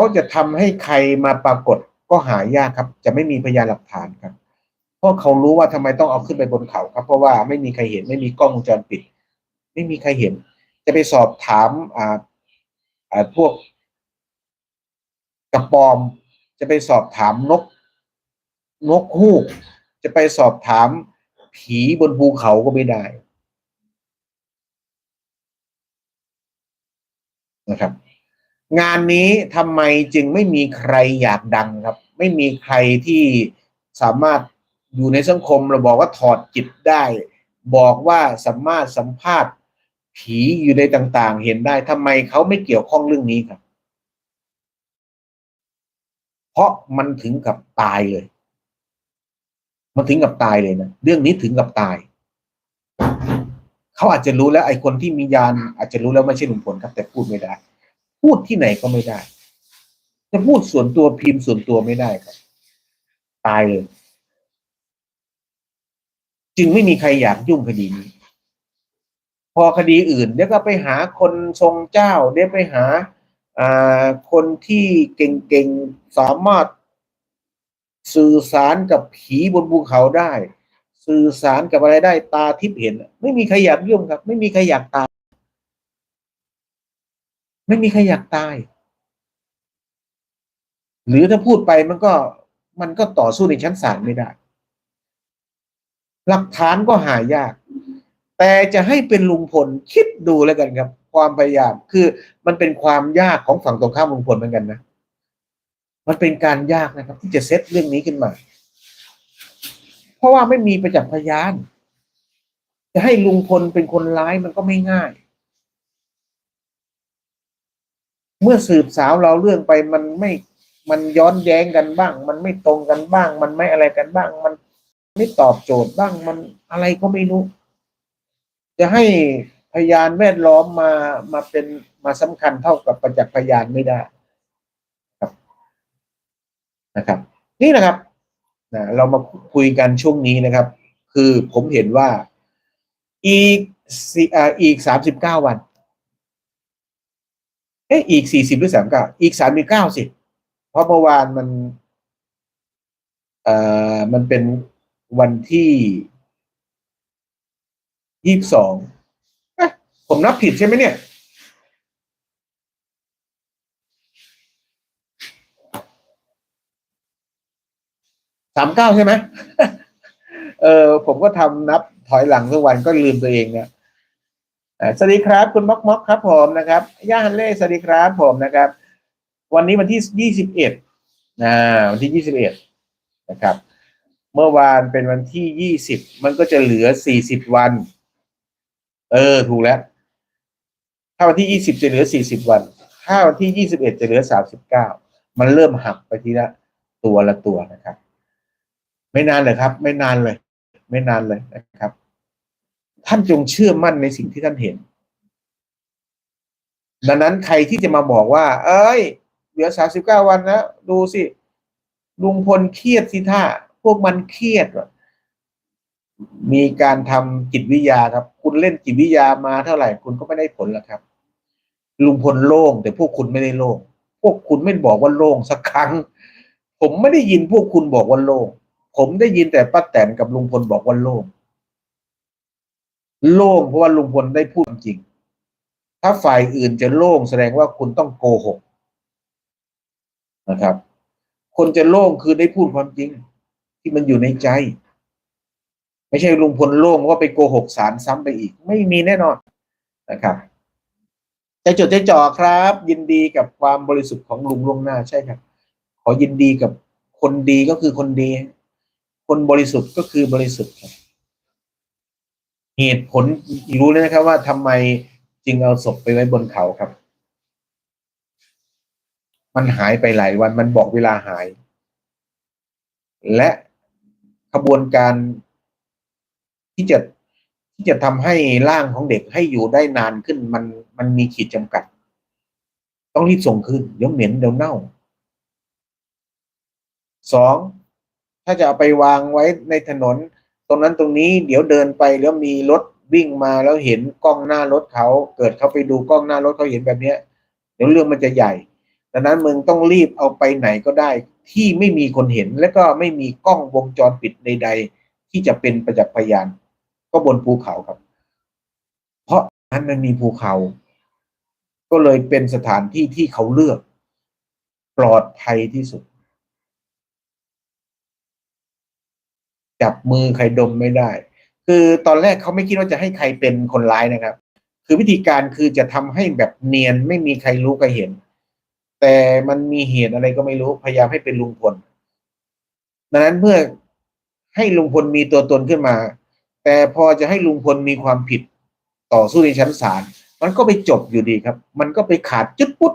เขาจะทำให้ใครมาปรากฏก็หายากครับ จะไม่มีพยานหลักฐานครับ เพราะเขารู้ว่าทำไมต้องเอาขึ้นไปบนเขาครับ เพราะว่าไม่มีใครเห็นไม่มีกล้องวงจรปิด ไม่มีใครเห็น จะไปสอบถามอ่าอ่าพวกกระปอม จะไปสอบถามนก นกฮูก จะไปสอบถามผีบนภูเขาก็ไม่ได้นะครับ งานนี้ทำไมจึงไม่มีใครอยากดังครับ ไม่มีใครที่สามารถอยู่ในสังคมเราบอกว่าถอดจิตได้ บอกว่าสามารถสัมภาษณ์ผีอยู่ในต่างๆ เห็นได้ทำไมเขาไม่เกี่ยวข้องเรื่องนี้ครับ เพราะมันถึงกับตายเลย มันถึงกับตายเลยนะเรื่องนี้ถึงกับตายเขาอาจจะรู้แล้วไอ้คนที่มียานอาจจะรู้แล้วไม่ใช่ลุงพลครับ แต่พูดไม่ได้ พูดที่ไหนก็ไม่ได้ จะพูดส่วนตัวพิมพ์ส่วนตัวไม่ได้ครับ ตายเลย จึงไม่มีใครอยากยุ่งคดีนี้ พอคดีอื่น เดี๋ยวก็ไปหาคนทรงเจ้า เดี๋ยวไปหาคนที่เก่งๆสามารถสื่อสารกับผีบนภูเขาได้ สื่อสารกับอะไรได้ตาทิพย์เห็น ไม่มีใครอยากยุ่งครับ ไม่มีใครอยากตาย ไม่มีใครอยากตาย หรือถ้าพูดไปมันก็มันก็ต่อสู้ในชั้นศาลไม่ได้ หลักฐานก็หายาก แต่จะให้เป็นลุงพลคิดดูแล้วกันครับ ความพยายามคือมันเป็นความยากของฝั่งตรงข้ามลุงพลเหมือนกันนะมันเป็นการยากนะครับ ที่จะเซตเรื่องนี้ขึ้นมา เพราะว่าไม่มีประจักษ์พยาน จะให้ลุงพลเป็นคนร้ายมันก็ไม่ง่าย เมื่อสืบสาวเราเรื่องไปมันไม่มันย้อนแย้งกันบ้าง มันไม่ตรงกันบ้าง มันไม่อะไรกันบ้าง มันไม่ตอบโจทย์บ้างมันอะไรก็ไม่รู้ จะให้พยานแวดล้อมมามาเป็นมาสำคัญเท่ากับประจักษ์พยานไม่ได้ครับนะครับ นี่นะครับนะเรามาคุยกันช่วงนี้นะครับ คือผมเห็นว่าอีซีอ่าอีกสามสิบเก้าวัน เอ๊ะอีกสี่สิบหรือสามเก้าอีกสามสิบเก้าสิเพราะเมื่อวานมันเอ่อมันเป็นวันที่ยี่สิบสองผมนับผิดใช่ไหมเนี่ยสามเก้าใช่ไหมเออผมก็ทำนับถอยหลังทุกวันก็ลืมตัวเองเนี่ย สวัสดีครับ คุณม็อกม็อกครับผมนะครับย่าฮันเล่สวัสดีครับผมนะครับ วันนี้วันที่ยี่สิบเอ็ดนะวันที่ยี่สิบเอ็ดนะครับ เมื่อวานเป็นวันที่ยี่สิบมันก็จะเหลือสี่สิบวัน เออถูกแล้ว ถ้าวันที่ยี่สิบจะเหลือสี่สิบวัน ถ้าวันที่ยี่สิบเอ็ดจะเหลือสามสิบเก้ามันเริ่มหักไปทีละตัวละตัวนะครับ ไม่นานเลยครับ ไม่นานเลย ไม่นานเลยนะครับ ท่านจงเชื่อมั่นในสิ่งที่ท่านเห็น ดังนั้นใครที่จะมาบอกว่า เอ้ย เหลือสาสิบเก้าวันนะดูสิ ลุงพลเครียดสิท่า พวกมันเครียด มีการทำจิตวิทยาครับ คุณเล่นจิตวิทยามาเท่าไหร่คุณก็ไม่ได้ผลแล้วครับ ลุงพลโล่ง แต่พวกคุณไม่ได้โล่ง พวกคุณไม่บอกว่าโล่งสักครั้ง ผมไม่ได้ยินพวกคุณบอกว่าโล่ง ผมได้ยินแต่ป้าแตนกับลุงพลบอกว่าโล่ง โล่งเพราะว่าลุงพลได้พูดจริง ถ้าฝ่ายอื่นจะโล่งแสดงว่าคุณต้องโกหกนะครับ คนจะโล่งคือได้พูดความจริง ที่มันอยู่ในใจ ไม่ใช่ลุงพลโล่งว่าไปโกหกสารซ้ำไปอีก ไม่มีแน่นอนนะครับใจจดใจจ่อครับ ยินดีกับความบริสุทธิ์ของลุงล่วงหน้าใช่ครับ ขอยินดีกับคนดีก็คือคนดี คนบริสุทธิ์ก็คือบริสุทธิ์ครับ เหตุผลรู้เลยนะครับว่าทำไมจึงเอาศพไปไว้บนเขาครับ มันหายไปหลายวันมันบอกเวลาหาย และขบวนการที่จะที่จะทำให้ร่างของเด็กให้อยู่ได้นานขึ้น มันมันมีขีดจำกัด ต้องรีบส่งคืนเดี๋ยวเหม็นเดี๋ยวเน่าสองถ้าจะเอาไปวางไว้ในถนน ตรงนั้นตรงนี้เดี๋ยวเดินไปแล้วมีรถวิ่งมาแล้วเห็นกล้องหน้ารถเขาเกิดเขาไปดูกล้องหน้ารถเขาเห็นแบบเนี้ยเดี๋ยวเรื่องมันจะใหญ่ ดังนั้นมึงต้องรีบเอาไปไหนก็ได้ ที่ไม่มีคนเห็นและก็ไม่มีกล้องวงจรปิดใด ๆ ที่จะเป็นประจักษ์พยาน ก็บนภูเขาครับ เพราะนั้นมันมีภูเขา ก็เลยเป็นสถานที่ที่เขาเลือก ปลอดภัยที่สุด จับมือใครดมไม่ได้ คือตอนแรกเขาไม่คิดว่าจะให้ใครเป็นคนร้ายนะครับ คือวิธีการคือจะทำให้แบบเนียนไม่มีใครรู้ใครเห็น แต่มันมีเหตุอะไรก็ไม่รู้พยายามให้เป็นลุงพลดังนั้นเมื่อให้ลุงพลมีตัวตนขึ้นมา แต่พอจะให้ลุงพลมีความผิดต่อสู้ในชั้นศาลมันก็ไปจบอยู่ดีครับ มันก็ไปขาดจุดปุ๊ด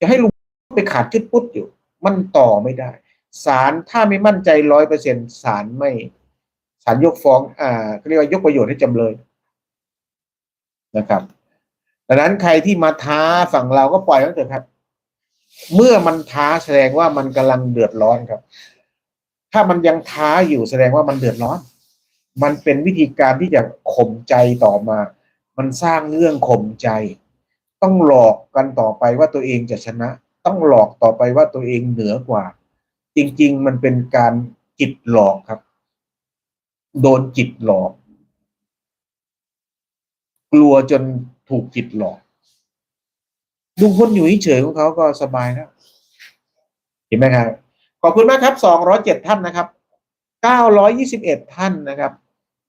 จะให้ลุงไปขาดจุดปุ๊ดอยู่ มันต่อไม่ได้ ศาลถ้าไม่มั่นใจร้อยเปอร์เซ็นศาลไม่ศาลยกฟ้อง อ่าเขาเรียกว่ายกประโยชน์ให้จำเลยนะครับดังนั้นใครที่มาท้าฝั่งเราก็ปล่อยมันเถอะครับ เมื่อมันท้าแสดงว่ามันกำลังเดือดร้อนครับ ถ้ามันยังท้าอยู่แสดงว่ามันเดือดร้อน มันเป็นวิธีการที่จะข่มใจต่อมา มันสร้างเรื่องข่มใจ ต้องหลอกกันต่อไปว่าตัวเองจะชนะ ต้องหลอกต่อไปว่าตัวเองเหนือกว่า จริง ๆ มันเป็นการจิตหลอกครับ โดนจิตหลอก กลัวจนถูกจิตหลอกดูคนอยู่เฉยๆของเขาก็สบายแล้วเห็นไหมครับ ขอบคุณมากครับสองร้อยเจ็ดท่านนะครับเก้าร้อยยี่สิบเอ็ดท่านนะครับ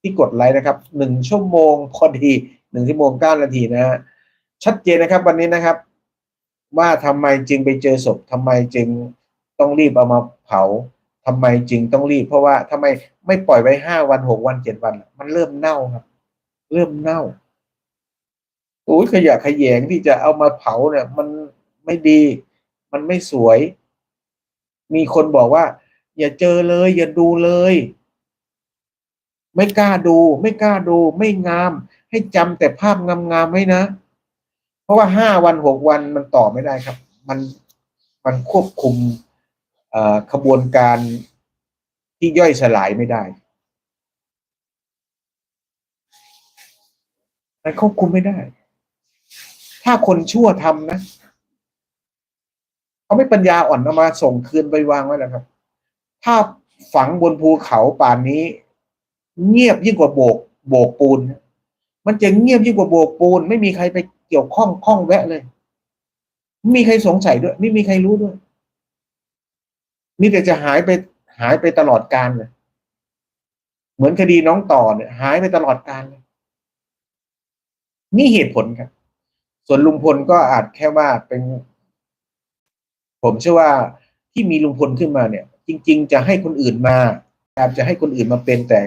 ที่กดไลค์นะครับหนึ่งชั่วโมงพอดีหนึ่งชั่วโมงเก้านาทีนะฮะชัดเจนนะครับ วันนี้นะครับ ว่าทำไมจึงไปเจอศพทำไมจึง ต้องรีบเอามาเผาทำไมจึงต้องรีบ เพราะว่าทำไมไม่ปล่อยไว้ห้าวันหกวันเจ็ดวัน มันเริ่มเน่าครับ เริ่มเน่าโอ้ยขยะขยงที่จะเอามาเผาเนี่ย มันไม่ดี มันไม่สวย มีคนบอกว่า อย่าเจอเลย อย่าดูเลย ไม่กล้าดู ไม่กล้าดู ไม่งาม ให้จำแต่ภาพงามๆไว้นะ เพราะว่าห้าวันหกวันมันต่อไม่ได้ครับ มันมันควบคุม ขบวนการที่ย่อยสลายไม่ได้มันควบคุมไม่ได้ ถ้าคนชั่วทำนะเขาไม่ปัญญาอ่อนเอามาส่งคืนไปวางไว้แล้วครับ ถ้าฝังบนภูเขาป่านนี้ เงียบยิ่งกว่าโบก โบกปูน มันจะเงียบยิ่งกว่าโบกปูน ไม่มีใครไปเกี่ยวข้องข้องแวะเลย ไม่มีใครสงสัยด้วย ไม่มีใครรู้ด้วย มีแต่จะหายไปหายไปตลอดกาลเลยเหมือนคดีน้องต่อเนี่ย หายไปตลอดกาลเลยนี่เหตุผลครับ ส่วนลุงพลก็อาจแค่ว่าเป็น ผมเชื่อว่าที่มีลุงพลขึ้นมาเนี่ย จริง ๆ จะให้คนอื่นมาอาจจะให้คนอื่นมาเป็นแต่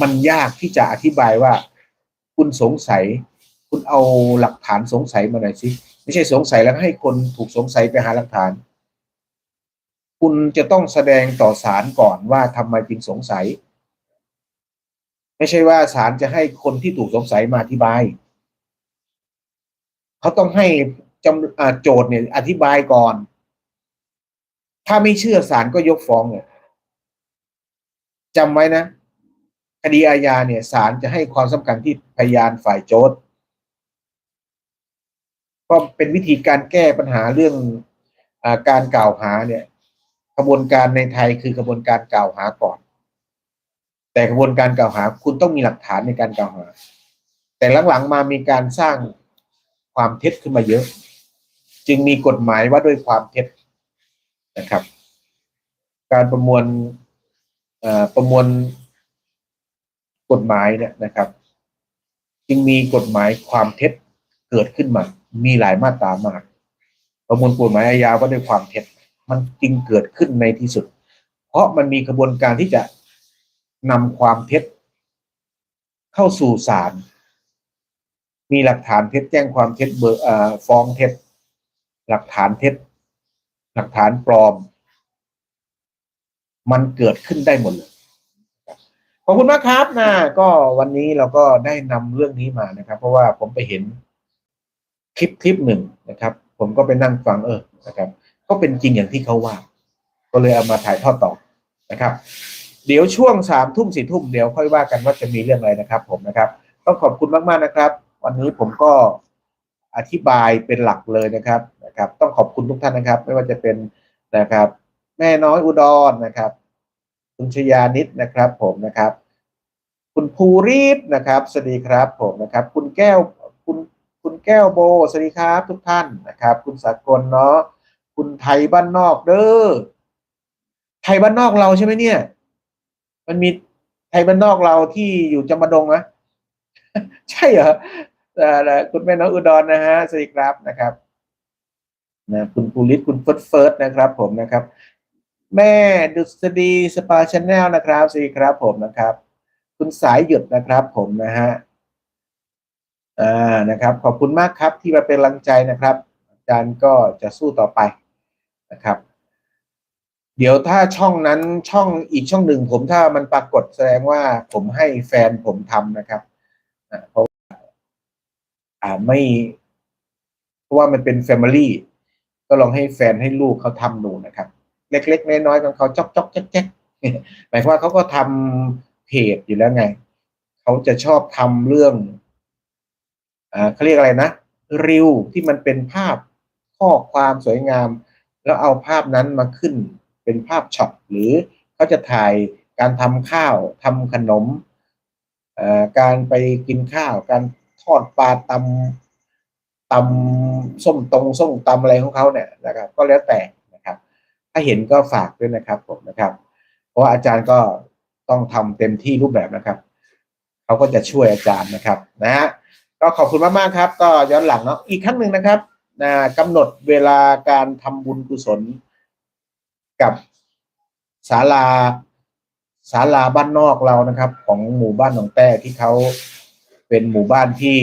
มันยากที่จะอธิบายว่า คุณสงสัย คุณเอาหลักฐานสงสัยมาหน่อยสิ ไม่ใช่สงสัยแล้วให้คนถูกสงสัยไปหาหลักฐาน คุณจะต้องแสดงต่อศาลก่อนว่าทำไมจึงสงสัย ไม่ใช่ว่าศาลจะให้คนที่ถูกสงสัยมาอธิบาย เขาต้องให้จำโจทย์เนี่ยอธิบายก่อน ถ้าไม่เชื่อศาลก็ยกฟ้องเนี่ยจำไว้นะคดีอาญาเนี่ยศาลจะให้ความสำคัญที่พยานฝ่ายโจทย์ก็เป็นวิธีการแก้ปัญหาเรื่องอการกล่าวหาเนี่ย กระบวนการในไทยคือกระบวนการกล่าวหาก่อน แต่กระบวนการกล่าวหาคุณต้องมีหลักฐานในการกล่าวหา แต่หลังๆมามีการสร้างความเท็จขึ้นมาเยอะ จึงมีกฎหมายว่าด้วยความเท็จนะครับ การประมวลประมวลกฎหมายเนี่ยนะครับ จึงมีกฎหมายความเท็จเกิดขึ้นมา มีหลายมาตรามาก ประมวลกฎหมายอาญาว่าด้วยความเท็จ มันจึงเกิดขึ้นในที่สุด เพราะมันมีกระบวนการที่จะนำความเท็จ เข้าสู่ศาลมีหลักฐานเท็จแจ้งความเท็จเบอร์ฟ้องเท็จ หลักฐานเท็จ หลักฐานปลอม มันเกิดขึ้นได้หมดเลยขอบคุณมากครับนะก็วันนี้เราก็ได้นำเรื่องนี้มานะครับ เพราะว่าผมไปเห็นคลิปคลิปหนึ่งนะครับ ผมก็ไปนั่งฟังเออนะครับ ก็เป็นจริงอย่างที่เขาว่า ก็เลยเอามาถ่ายทอดต่อนะครับ เดี๋ยวช่วงสามทุ่มสี่ทุ่มเดี๋ยวค่อยว่ากันว่าจะมีเรื่องอะไรนะครับ ผมนะครับ ต้องขอบคุณมากๆนะครับ วันนี้ผมก็อธิบายเป็นหลักเลยนะครับนะครับ ต้องขอบคุณทุกท่านนะครับ ไม่ว่าจะเป็นนะครับ แม่น้อยอุดรนะครับ คุณชยานิดนะครับ ผมนะครับ คุณภูริศนะครับสวัสดีครับ ผมนะครับ คุณแก้วคุณคุณแก้วโบสวัสดีครับ ทุกท่านนะครับ คุณสากลเนาะ คุณไทยบ้านนอกเด้อไทยบ้านนอกเราใช่ไหมเนี่ย มันมีไทยบ้านนอกเราที่อยู่จำปาดงนะใช่เหรอเอ่คุณแม่น้องอุดรนะฮะสวัสดีครับนะครับนะคุณภูริศคุณเฟิร์สเฟิร์สนะครับ ผมนะครับ แม่ดุษฎีสปาชแนลนะครับสวัสดีครับผมนะครับ คุณสายหยุดนะครับผมนะฮะอ่านะครับ ขอบคุณมากครับที่มาเป็นกำลังใจนะครับอาจารย์ก็จะสู้ต่อไป นะครับ เดี๋ยวถ้าช่องนั้นช่องอีกช่องหนึ่งผมถ้ามันปรากฏแสดงว่าผมให้แฟนผมทำนะครับเพราะว่าไม่เพราะว่ามันเป็นแฟมิลี่ก็ลองให้แฟนให้ลูกเขาทำดูนะครับ เล็กๆน้อยๆของเขาจอกจอกแจ๊กแจ๊กหมายความว่าเขาก็ทำเพจอยู่แล้วไง เขาจะชอบทำเรื่องอ่าเขาเรียกอะไรนะ ริวที่มันเป็นภาพข้อความสวยงาม แล้วเอาภาพนั้นมาขึ้นเป็นภาพช็อตหรือเขาจะถ่ายการทำข้าวทำขนม การไปกินข้าว การทอดปลาตำตำส้มตรงส้มตำอะไรของเขาเนี่ยนะครับ ก็แล้วแต่นะครับ ถ้าเห็นก็ฝากด้วยนะครับผมนะครับ เพราะอาจารย์ก็ต้องทำเต็มที่รูปแบบนะครับเขาก็จะช่วยอาจารย์นะครับนะฮะก็ขอบคุณมากๆครับ ก็ย้อนหลังเนาะอีกครั้งหนึ่งนะครับ นะกำหนดเวลาการทำบุญกุศล กับศาลาศาลาบ้านนอกเรานะครับ ของหมู่บ้านหนองแต้ที่เขาเป็นหมู่บ้านที่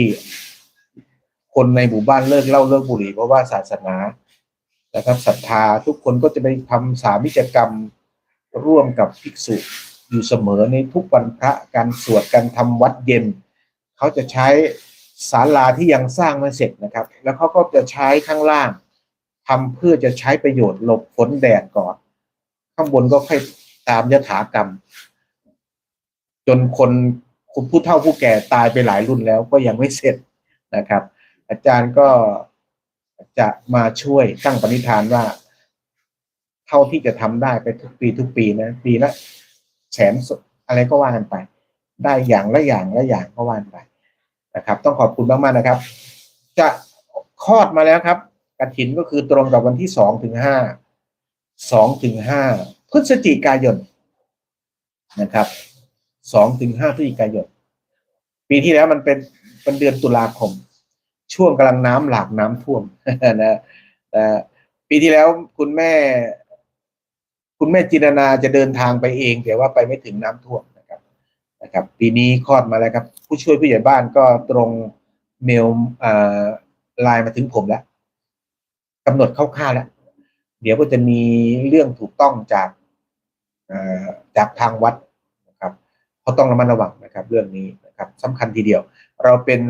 คนในหมู่บ้านเลิกเล้าเลิกบุหรี่เพราะว่าศาสนานะครับศรัทธาทุกคนก็จะไปทำสามิจกรรมร่วมกับภิกษุอยู่เสมอในทุกวันพระการสวดการทำวัดเย็น เขาจะใช้ ศาลาที่ยังสร้างไม่เสร็จนะครับ แล้วเขาก็จะใช้ข้างล่างทำเพื่อจะใช้ประโยชน์หลบฝนแดดก่อน ข้างบนก็ค่อยตามยถากรรม จนคนคุณผู้เฒ่าผู้แก่ตายไปหลายรุ่นแล้วก็ยังไม่เสร็จนะครับ อาจารย์ก็จะมาช่วยตั้งปณิธานว่า เท่าที่จะทำได้ไปทุกปีทุกปีนะ ปีละแสนสอะไรก็ว่ากันไป ได้อย่างละอย่างละอย่างก็ว่ากันไป นะครับ ต้องขอบคุณมากๆนะครับ จะคลอดมาแล้วครับกระถินก็คือตรงกับวันที่สองถึงห้าสองถึงห้าพฤศจิกายนนะครับสองถึงห้าพฤศจิกายนปีที่แล้วมันเป็นเป็นเดือนตุลาคม ช่วงกำลังน้ำหลากน้ำท่วมนะแต่ปีที่แล้วคุณแม่ คุณแม่จินนาจะเดินทางไปเอง แต่ว่าไปไม่ถึงน้ำท่วม นะครับปีนี้คลอดมาแล้วครับ ผู้ช่วยผู้ใหญ่บ้านก็ตรงเมลอ่าไลน์มาถึงผมแล้วกำหนดคร่าวๆแล้ว เดี๋ยวก็จะมีเรื่องถูกต้องจากจากทางวัดนะครับเขาต้องระมัดระวังนะครับ เรื่องนี้นะครับสำคัญทีเดียว เราเป็น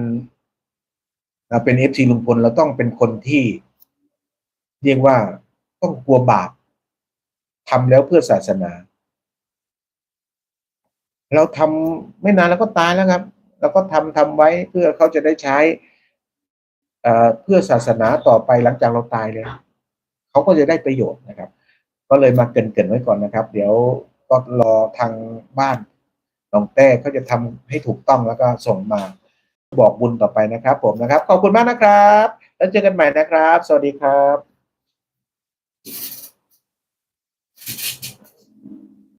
เราเป็นเอฟซีลุงพลเราต้องเป็นคนที่เรียกว่าต้องกลัวบาปทำแล้วเพื่อศาสนา เราทำไม่นานแล้วก็ตายแล้วครับเราก็ทำทำไว้เพื่อเขาจะได้ใช้เเพื่อศาสนาต่อไปหลังจากเราตายเลยเขาก็จะได้ประโยชน์นะครับ ก็เลยมาเกินเกินไว้ก่อนนะครับ เดี๋ยวก็รอทางบ้านน้องแต้เขาจะทำให้ถูกต้องแล้วก็ส่งมาบอกบุญต่อไปนะครับ ผมนะครับ ขอบคุณมากนะครับ แล้วเจอกันใหม่นะครับ สวัสดีครับ